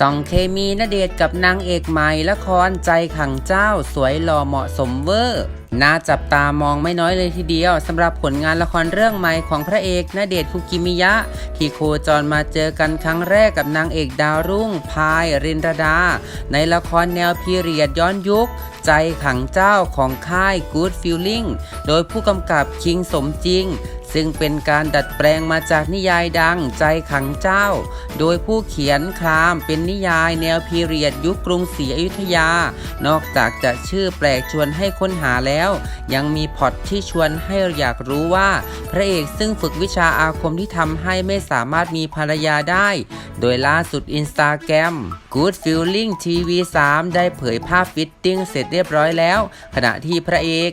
สองเคมีณเดชกับนางเอกใหม่ละครใจขังเจ้าสวยหล่อเหมาะสมเวอร์น่าจับตามองไม่น้อยเลยทีเดียวสำหรับผลงานละครเรื่องใหม่ของพระเอกณเดชคุกิมิยะ ที่โคจรมาเจอกันครั้งแรกกับนางเอกดาวรุ่ง พายรินรดา ในละครแนวพีเรียดย้อนยุค ใจขังเจ้าของค่าย Good Feeling โดยผู้กำกับคิงสมจริง ซึ่งเป็นการดัดแปลงมาจากนิยายดังใจขังเจ้า โดยผู้เขียนครามเป็นนิยายแนวพีเรียดยุคกรุงศรีอยุธยา นอกจากจะชื่อแปลกชวนให้ค้นหาแล้ว ยังมีพอตที่ชวนให้อยากรู้ว่า พระเอกซึ่งฝึกวิชาอาคมที่ทำให้ไม่สามารถมีภรรยาได้ โดยล่าสุดอินสตาแกรม Good Feeling TV 3 ได้เผยภาพฟิตติ้งเสร็จเรียบร้อยแล้ว ขณะที่พระเอก